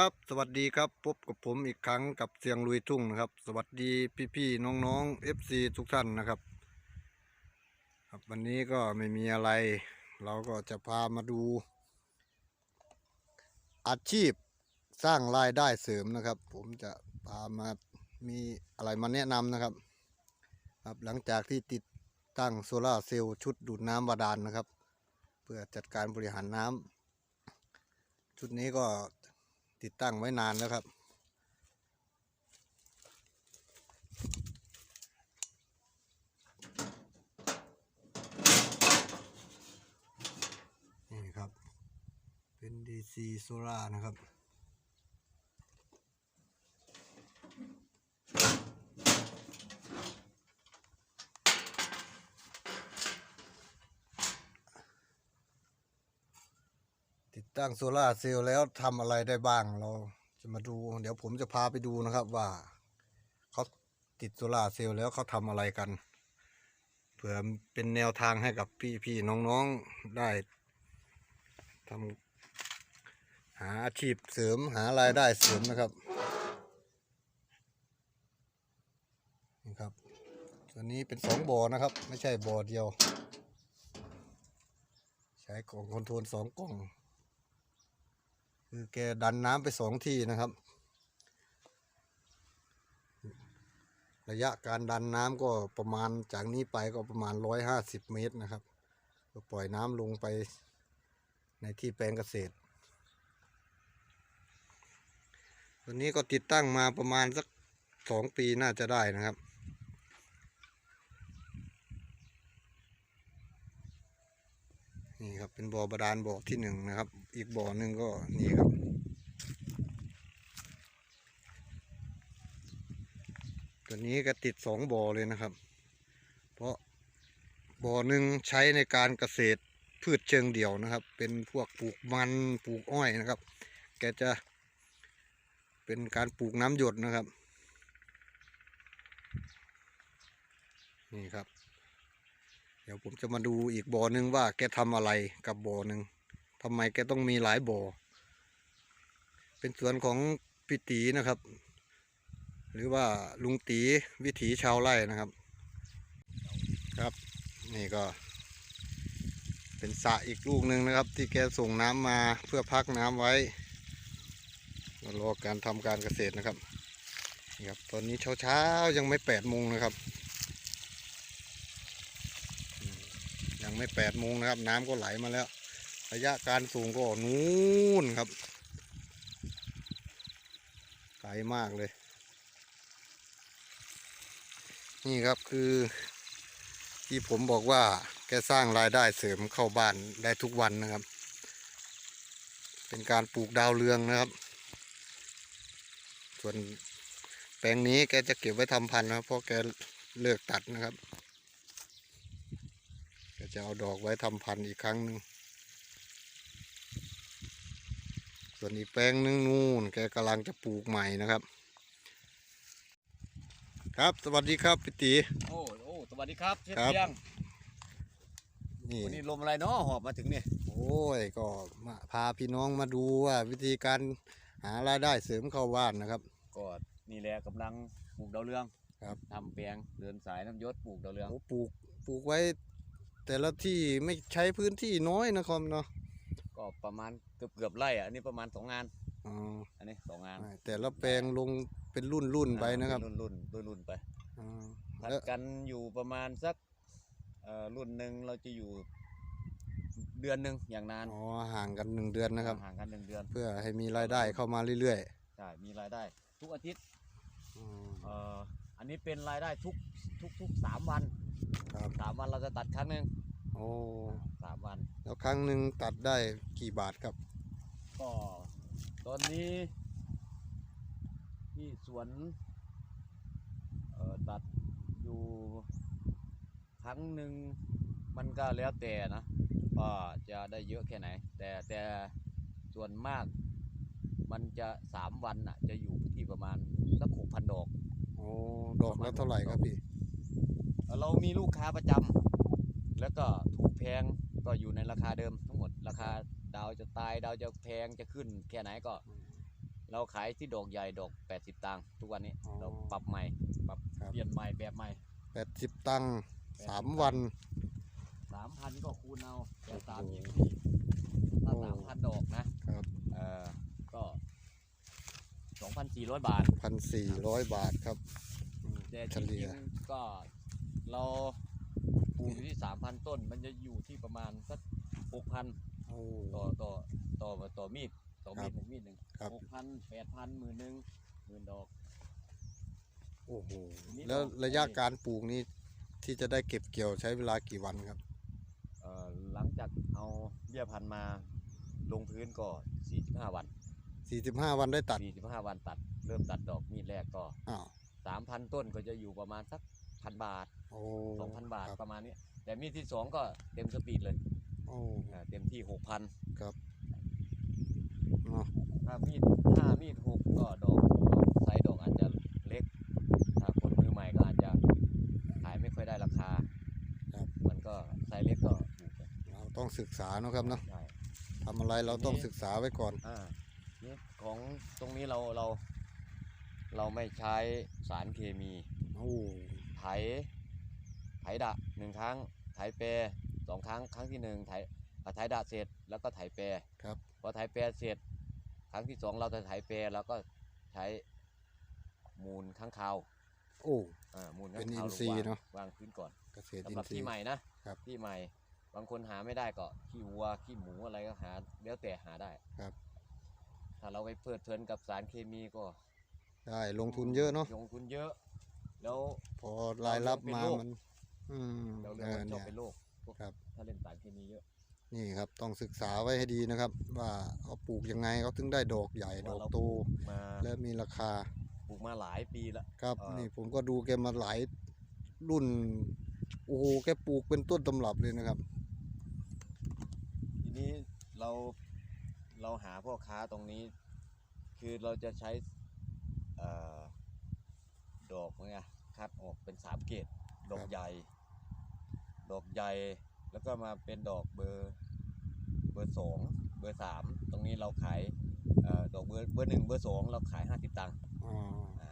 ครับสวัสดีครับพบกับผมอีกครั้งกับเสียงลุยทุ่งนะครับ สวัสดีพี่ๆน้องๆ FC ทุกท่านนะครับ ครับ วันนี้ก็ไม่มีอะไร เราก็จะพามาดู อาชีพสร้างรายได้เสริมนะครับ ผมจะพามามีอะไรมาแนะนำนะครับ ครับหลังจากที่ติดตั้งโซลาร์เซลล์ชุดดูดน้ำบาดาลนะครับ เพื่อจัดการบริหารน้ำชุดนี้ก็ ติดตั้งไว้นานแล้วครับ นี่ครับ เป็น DC โซล่านะครับ ตั้งโซลาเซลล์แล้วทำอะไรได้บ้างเราจะมาดู เดี๋ยวผมจะพาไปดูนะครับว่าเขาติดโซลาเซลล์แล้วเขาทำอะไรกัน เผื่อเป็นแนวทางให้กับพี่ๆน้องๆได้ทำหาอาชีพเสริมหารายได้เสริมนะครับนี่ครับตัวนี้เป็นสองบ่อนะครับ ไม่ใช่บ่อเดียว ใช้กล่องคอนโทรลสองกล่อง คือแกดันน้ำไปสองที่นะครับ ระยะการดันน้ำก็ประมาณจากนี้ไปก็ประมาณร้อยห้าสิบเมตรนะครับก็ปล่อยน้ำลงไปในที่แปลงเกษตรตัวนี้ก็ติดตั้งมาประมาณสักสองปีน่าจะได้นะครับ นี่ครั บ่อบาดาลบ่อที่หนึ่งนะครับ อีกบ่อหนึ่งก็นี่ครับ ตัวนี้ก็ติดสองบ่อเลยนะครับ เพราะบ่อหนึ่งใช้ในการเกษตรพืชเชิงเดี่ยวนะครับ เป็นพวกปลูกมันปลูกอ้อยนะครับ แกจะเป็นการปลูกน้ำหยดนะครับ นี่ครับ เดี๋ยวผมจะมาดูอีกบ่อหนึ่งว่าแกทำอะไรกับบ่อหนึ่งทำไมแกต้องมีหลายบ่อ เป็นสวนของพี่ตีนะครับ หรือว่าลุงตีวิถีชาวไร่นะครับ ครับ นี่ก็ เป็นสระอีกลูกหนึ่งนะครับ ที่แกส่งน้ำมาเพื่อพักน้ำไว้รอการทำการเกษตรนะครับนี่ครับ ตอนนี้เช้าๆยังไม่แปดโมงนะครับ ยังไม่แปดโมงนะครับ น้ำก็ไหลมาแล้ว ระยะการสูงก็นู้นครับไกลมากเลย นี่ครับคือที่ผมบอกว่าแกสร้างรายได้เสริมเข้าบ้านได้ทุกวันนะครับ เป็นการปลูกดาวเรืองนะครับ ส่วนแปลงนี้แกจะเก็บไว้ทำพันธุ์นะครับเพราะแกเลิกตัดนะครับ จะเอาดอกไว้ทำพันธุ์อีกครั้งหนึ่งส่วนอีกแปลงหนึงนู่นแกกำลังจะปลูกใหม่นะครับ ครับสวัสดีครับพี่ตีโอ้โอ้สวัสดีครับเชฟครับเพียงนี่วันนี้ลมอะไรเนาะหอบมาถึงเนี่ยโอ้ยก็มาพาพี่น้องมาดูว่าวิธีการหารายได้เสริมเข้าบ้านนะครับก็นี่แหละกำลังปลูกดาวเรืองครับทำแปลงเดินสายน้ำยศปลูกดาวเรืองโอ้ปลูกปลูกไว้ แต่ละที่ไม่ใช้พื้นที่น้อยนะครับเนาะก็ประมาณเกือบเกือบไร่อะอันนี้ประมาณสองงาน อ๋ออันนี้สองงานแต่ละแปลงลงเป็นรุ่นรุ่นๆไปนะครับ รุ่นรุ่นรุ่นรุ่นไปอ๋อพัดแล้วกันอยู่ประมาณสักเอ่อรุ่นหนึ่งเราจะอยู่เดือนหนึ่งอย่างนานอ๋อห่างกันหนึ่งเดือนนะครับห่างกันหนึ่งเดือน เพื่อให้มีรายได้เข้ามาเรื่อยใช่มีรายได้ ทุกอาทิตย์ๆอ๋อเอ่ออันนี้เป็นรายได้ทุกทุกทุกสามวัน ครับสามวันเราจะตัดครั้งหนึ่งโอ้สามวัน แล้วครั้งหนึ่งตัดได้กี่บาทครับ ก็ตอนนี้ ที่สวนเอ่อตัดอยู่ครั้งหนึ่งมันก็แล้วแต่นะว่าจะได้เยอะแค่ไหน แต่แต่ส่วนมากมันจะสามวันน่ะ จะอยู่ที่ประมาณสักหกพันดอก โอ้ ดอกละเท่าไหร่ครับพี่เอ่อเรา มีลูกค้าประจำแล้วก็ถูกแพงก็อยู่ในราคาเดิมทั้งหมด ราคาดาวจะตายดาวจะแพงจะขึ้น แค่ไหนก็ เราขายที่ดอกใหญ่ดอก 80 ตังค์ทุกวันนี้ อ๋อ เราปรับใหม่ปรับครับ เปลี่ยนใหม่แบบใหม่ แปดสิบตังค์สามวัน สามพันก็คูณเอาแต่สามโอ้ยี่โหสิบถ้าโอ้สามพันดอกนะครับ เออก็สองพันสี่ร้อยบาท พันสี่ร้อยบาทครับอืมแต่เฉจริลี่ยงๆก็ เราปลูกอยู่ที่สามพันต้น มันจะอยู่ที่ประมาณสักหกพันโอ้ ต่อต่อต่อต่อมีดต่อมีดครับหนึ่งมีดหนึ่งครับ หกพันแปดพันหมื่นหนึ่งหมื่นดอก โอ้โหนี่แล้วดอกระยะนี่การปลูกนี้ที่จะได้เก็บเกี่ยวใช้เวลากี่วันครับ เอ่อหลังจากเอาเบี้ยพันธุ์มาลงพื้นก็สี่สิบห้าวันสี่สิบห้าวันได้ตัด สี่สิบห้าวันตัด เริ่มตัดดอกมีดแรกก็อ้าวสามพันต้นก็จะอยู่ประมาณสัก พันบาทโอ้สองพันบาทครับประมาณนี้แต่มีดที่สองก็เต็มสปีดเลยโอ้อ่าเต็มที่หกพันเนาะถ้ามีดห้ามีดหกก็ดอกไซส์ดอกอาจจะเล็ก ถ้าคนมือใหม่ก็อาจจะขายไม่ค่อยได้ราคา ครับมันก็ไซส์เล็กก็ถูกไปเราต้องศึกษาเนอะครับเนาะใช่ ทำอะไรเราต้องศึกษาไว้ก่อน อ่านี่ของตรงนี้เราเรา เราไม่ใช้สารเคมี โอ้ ไถ ไถดะหนึ่งครั้ง ไถเปรสองครั้ง ครั้งที่หนึ่งไถอ่าไถดะเสร็จแล้วก็ไถเปรครับพอไถเปรเสร็จ ครั้งที่สองเราจะไถเปรแล้วก็ใช้มูลข้างคาวโอ้อ่ามูลเป็ข้านงคาวอินทรีย์วางเนอะวางพื้นก่อนเกษตรสำอิหรับนทรีที่ย์ใหม่นะครับที่ใหม่ บางคนหาไม่ได้ก็ขี้วัวขี้หมูอะไรก็หาแล้วแต่หาได้ครับ ถ้าเราไปเพลิดเพลินกับสารเคมีก็ได้ลงทุนเยอะเนาะลงทุนเยอะ แล้วพพอรายรับมาเราเริ่มเป็นโรคมัน อืมเราเอเรียกอว่าชอเนี่บยเป็นโรคพวกครับ ถ้าเล่นสารเคมีเยอะนี่ครับต้องศึกษาไว้ให้ดีนะครับ ว่าเขาปลูกยังไงเขาถึงได้ดอกใหญ่ดว่าอกเราโตมาและมีราคาปลูกมาหลายปีแล้วครับเอ่อนี่ผมก็ดูแกมาหลายรุ่นโอ้โหแกปลูกเป็นต้นตำรับเลยนะครับ ทีนี้เราเราหาพ่อค้าตรงนี้ คือเราจะใช้เอ่อ ดอกไงคัดออกเป็นสามเกรดดอกครับใหญ่ ดอกใหญ่แล้วก็มาเป็นดอกเบอร์เบอร์สองเบอร์สามตรงนี้เราขายเอ่อดอกเบอร์เบอร์หนึ่งเบอร์สองเราขายห้าสิบตังค์อ๋ออ่า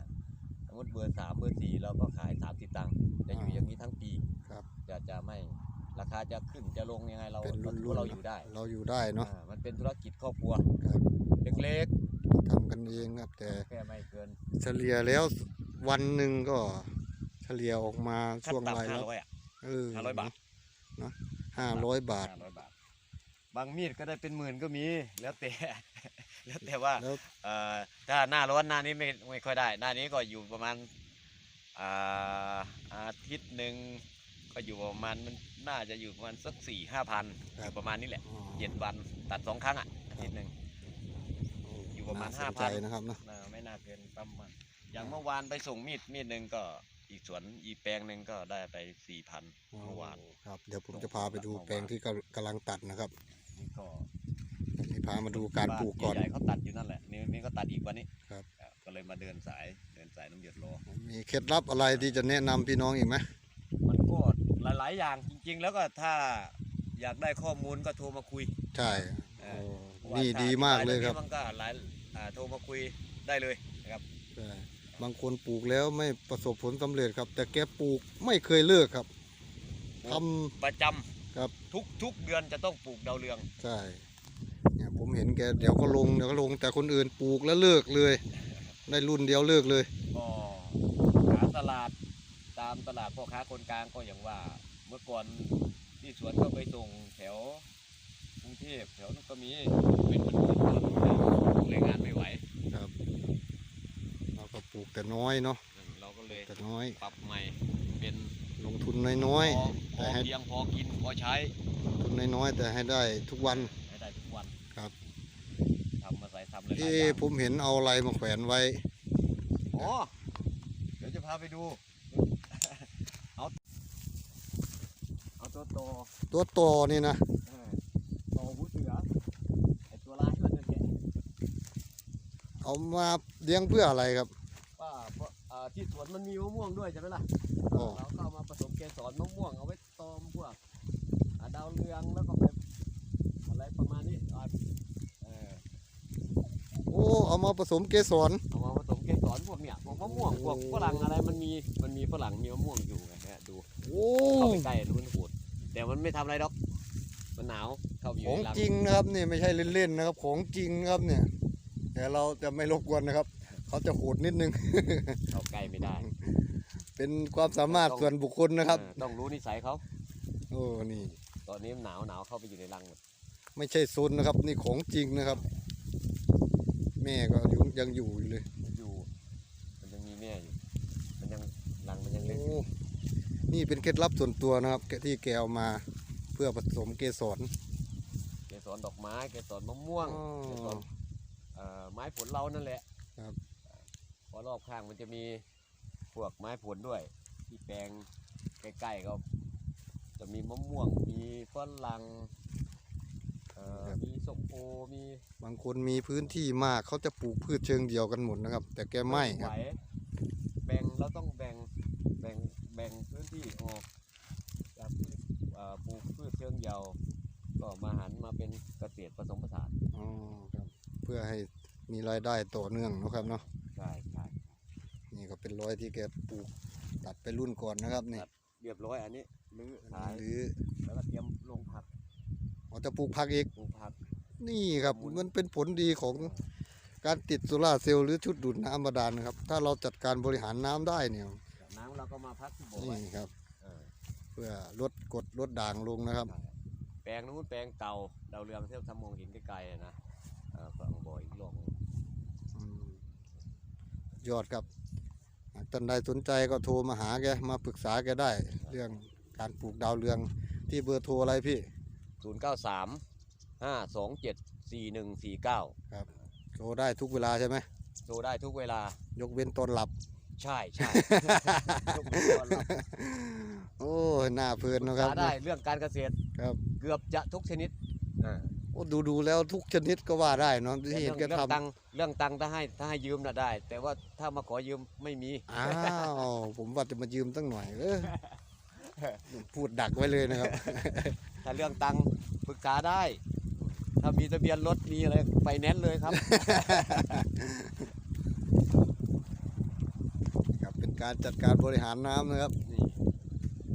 สมมติเบอร์สามเบอร์สี่เราก็ขายสามสิบตังค์จะอยู่อ่าอย่างนี้ทั้งปีครับจะจะไม่ราคาจะขึ้นจะลงยังไงเราเป็นเรารุ่นถือรุ่นว่าเราอยู่ได้ เราอยู่ได้เนาะอ่ามันเป็นธุรกิจครอบครัวครับเล็กทำกันเองครับแต่ๆแค่ไม่เกิน เฉลี่ยแล้ว วันหนึ่งก็เฉลี่ยออกมาขั้นช่วงรายต่ำห้ารับร้อยอะเออห้าร้อยบาทเนาะห้าร้อยบาทห้าร้อยบาท บางมีดก็ได้เป็นหมื่นก็มี แล้วแต่ แล้วแต่ว่าแล้วเอ่อถ้าหน้าร้อนหน้านี้ไม่ไม่ค่อยได้ หน้านี้ก็อยู่ประมาณอ่าอาทิตย์หนึ่งก็อยู่ประมาณมันน่าจะอยู่ประมาณสักสี่ห้าพันอยู่ประมาณนี้แหละอ๋อเจ็ดวันตัดสองครั้งอะอาทิตย์หนึ่งโอยู่ประมาณน่สนใจ5,000นะครับเนาะน่าไม่น่าเกินประมาณ อย่างเมื่อวานไปส่งมีดมีดหนึ่งก็อีกสวนอีกแปลงหนึ่งก็ได้ไปสี่พันเมื่อวานครับ เดี๋ยวผมจะพาไปดูแปลงที่กำกำลังตัดนะครับนี่ก็นี่พามาดูการปลูกก่อน ใหญ่ๆเขาตัดอยู่นั่นแหละนี่นี่ก็ตัดอีกวันนี้ครับ อะก็เลยมาเดินสายเดินสายน้ำหยดรอมีเคล็ดลับอะไรที่จะแนะนำพี่น้องอีกไหมมันก็หลาย ๆ อย่างจริง ๆ แล้วก็ถ้าอยากได้ข้อมูลก็โทรมาคุยใช่เอโอ้อเพราะว่านี่ถ้ดีมากเลยครับอธิบตงนี้มันก็หลายอ่าโทรมาคุยได้เลยนะครับใช่ บางคนปลูกแล้วไม่ประสบผลสำเร็จครับ แต่แกปลูกไม่เคยเลิกครับทำประจำครับทุกทุกเดือนจะต้องปลูกดาวเรือง ใช่เนี่ยผมเห็นแกเดี๋ยวก็ลงเดี๋ยวก็ลง แต่คนอื่นปลูกแล้วเลิกเลย ได้รุ่นเดียวเลิกเลยก็หาตลาดตามตลาดพ่อค้าคนกลางก็อย่างว่า เมื่อก่อนที่สวนก็ไปส่งแถวกรุงเทพแถวนั้นก็มีเป็นมันเป็นต้นเลยงานไม่ไหวครับเราก็ ปลูกแต่น้อยเนาะเราก็เลยแต่น้อย ปรับใหม่เป็นลงทุนน้อยพอพแต่อให้เพียงพอกินพอใช้ๆลงทุนน้อยๆแต่ให้ได้ทุกวันให้ได้ทุกวันครับทำมาใส่ทำเลยหลายเอ๊ะอย่างผมเห็นเอาอะไรมาแขวนไว้ อ๋อเดี๋ยวจะพาไปดู เอาเอาตัวโตตัวต่อนี่นะเออโตหูเสือไอตัวร้ายมันเนี่ยเอามาเลี้ยงเพื่ออะไรครับ ป้าเพราะอ่า ที่สวนมันมีมะม่วงด้วยใช่ไหมล่ะอ๋อ เราก็เอามาผสมเกสรมะม่วงเอาไว้ตอมพวกอ่าดาวเรืองแล้วก็ไปอะไรประมาณนี้อ่าเออโอ้เอามาผสมเกสร เอามาผสมเกสรพวกเนี่ยพวกมะม่วงพวกฝรั่งอะไรมันมีมันมีฝรั่งมีมะม่วงอยู่ไงฮะดูโอ้เข้าไปใกล้ดูมันโหดแต่มันไม่ทำอะไรหรอกมันหนาวเข้าไปอขยู่องในรังจริงนะครับนี่ไม่ใช่เล่นๆนะครับ ของจริงนะครับเนี่ยแต่เราจะไม่รบกวนนะครับ เขาจะโหดนิดนึง เข้าใกล้ไม่ได้เป็นความสามารถส่วนบุคคลนะครับ เออต้องรู้นิสัยเขา โอ้นี่ ตอนนี้มันหนาวหนาวเข้าไปอยู่ในรังหมดไม่ใช่โซนนะครับ นี่ของจริงนะครับ แม่ก็ยังยังอยู่อยู่เลยมันอยู่ มันยังมีแม่อยู่ มันยังรังมันยังเล็กโอ้นี่เป็นเคล็ดลับส่วนตัวนะครับแกที่แกเอามาเพื่อผสมเกสร เกสรดอกไม้ เกสรมะม่วง อ๋อ เกสรเอ่อไม้ผลเรานั่นแหละครับ เพราะรอบข้างมันจะมีพวกไม้ผลด้วย ที่แปลงใกล้ๆก็จะมีมะม่วงมีฝรั่งเอ่อมีส้มโอมีบางคนมีพื้นที่มากเขาจะปลูกพืชเชิงเดียวกันหมดนะครับ แต่แกไม่คไหรัวบแบ่งเราต้องแบ่งแบ่งแบ่งพื้นที่ออกจากเอ่อปลูกพืชเชิงเดียวก็มาหันมาเป็นเกษตรผสมผสาน อ๋อครับเพื่อให้มีรายได้ต่อเนื่องเนาะครับเนาะใช่ใช่นี่ก็ เป็นร้อยที่แกปลูกตัดไปรุ่นก่อนนะครับนี่เรียบร้อยอันนี้รื้อขายหรือแล้วก็เตรียมลงผักเราจะปลูกผักอีกปลูกผัก นี่ครับหมุนมันเป็นผลดีของการติดโซลาร์เซลล์หรือชุดดูดน้ำบาดาลนะครับ ถ้าเราจัดการบริหารน้ำได้เนี่ยน้ำเราก็มาพักที่บ่อนี่ไว้ครับเออเพื่อลดกรดลดด่างลงนะครับ แปลงนู้นแปลงเก่าดาวเรืองที่เราทำมองเห็นไกลๆอะนะเออฝังบ่ออีกลงอืมยอดครับหาก ท่านใดสนใจก็โทรมาหาแกมาปรึกษาแกได้ เรื่องการปลูกดาวเรืองที่เบอร์โทรอะไรพี่ ศูนย์เก้าสามห้าสองเจ็ดสี่หนึ่งสี่เก้าโทรได้ทุกเวลาใช่ไหมโทรได้ทุกเวลา ยกเว้นตอนหลับ ใช่ใช่ ยกเว้นตอนรับ โอ้ยน่าเพลินนะครับ หาได้เรื่องการเกษตรครับ เกือบจะทุกชนิดอ่า โอ้ดูดูแล้วทุกชนิดก็ว่าได้เนาะแต่ที่เห็เรื่นองแกเรื่องทำตังค์เรื่องตังค์ถ้าให้ถ้าให้ยืมน่ะได้ แต่ว่าถ้ามาขอยืมไม่มีอ้าวผมว่าจะมายืมตั้งหน่อยเออพูดดักไว้เลยนะครับ ถ้าเรื่องตังค์ปรึกษาได้ ถ้ามีทะเบียนรถมีอะไรไฟแนนซ์เลยครับครับเป็นการจัดการบริหารน้ำนะครับนี่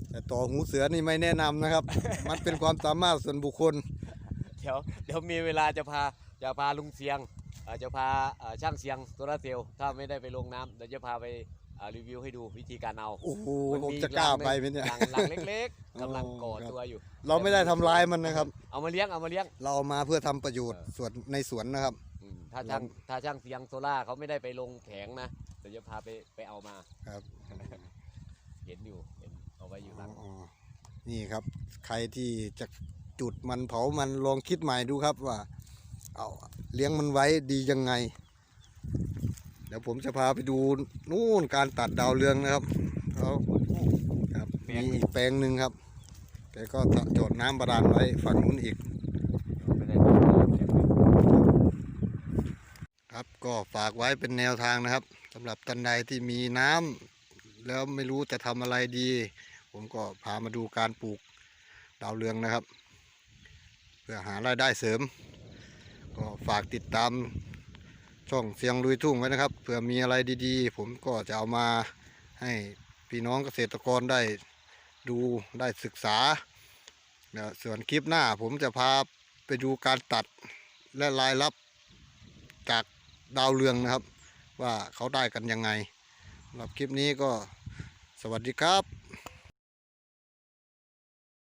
แต่ต่อหูเสือนี่ไม่แนะนำนะครับ มันเป็นความสามารถส่วนบุคคลเดี๋ยวเดี๋ยวมีเวลาจะพาจะพาลุงเสียงอ่าจะพาอ่าช่างเสียงโซลาร์เซลล์ถ้าไม่ได้ไปลงน้ำเดี๋ยวจะพาไปอ่ารีวิวให้ดูวิธีการเอาโอ้โหมันผมมีจะกล้ารังหนึ่งไปไหมเนี่ยรังรังเล็กๆกำลังก่อครับตัวอยู่ เราไม่ได้ทำร้ายมันนะครับ เอามาเลี้ยงเอามาเลี้ยง เราเอามาเพื่อทำประโยชน์เออส่วนในสวนนะครับอืมถ้าช่างถ้าช่างเสียงโซล่าร์เขาไม่ได้ไปลงแผงนะเดี๋ยวจะพาไปไปเอามาครับ เห็นอยู่เห็นเอาไว้อยู่หลังอ๋อนี่ครับ ใครที่จะ จุดมันเผามันลองคิดใหม่ดูครับว่าเอาเลี้ยงมันไว้ดียังไง เดี๋ยวผมจะพาไปดูนู่นการตัดดาวเรืองนะครับเขาครับมีอีกแปลงหนึ่งครับแกก็จอดน้ำบาดาลไว้ฝั่งนู้นอีกครับก็ฝากไว้เป็นแนวทางนะครับสำหรับท่านใดที่มีน้ำแล้วไม่รู้จะทำอะไรดี ผมก็พามาดูการปลูกดาวเรืองนะครับ พื่อหารายได้เสริม ก็ฝากติดตามช่องเสียงลุยทุ่งไว้นะครับเผื่อมีอะไรดีๆ ผมก็จะเอามาให้พี่น้องเกษตรกรได้ดูได้ศึกษานะส่วนคลิปหน้าผมจะพาไปดูการตัดและรายรับจากดาวเรืองนะครับ ว่าเขาได้กันยังไงสำหรับคลิปนี้ก็สวัสดีครับ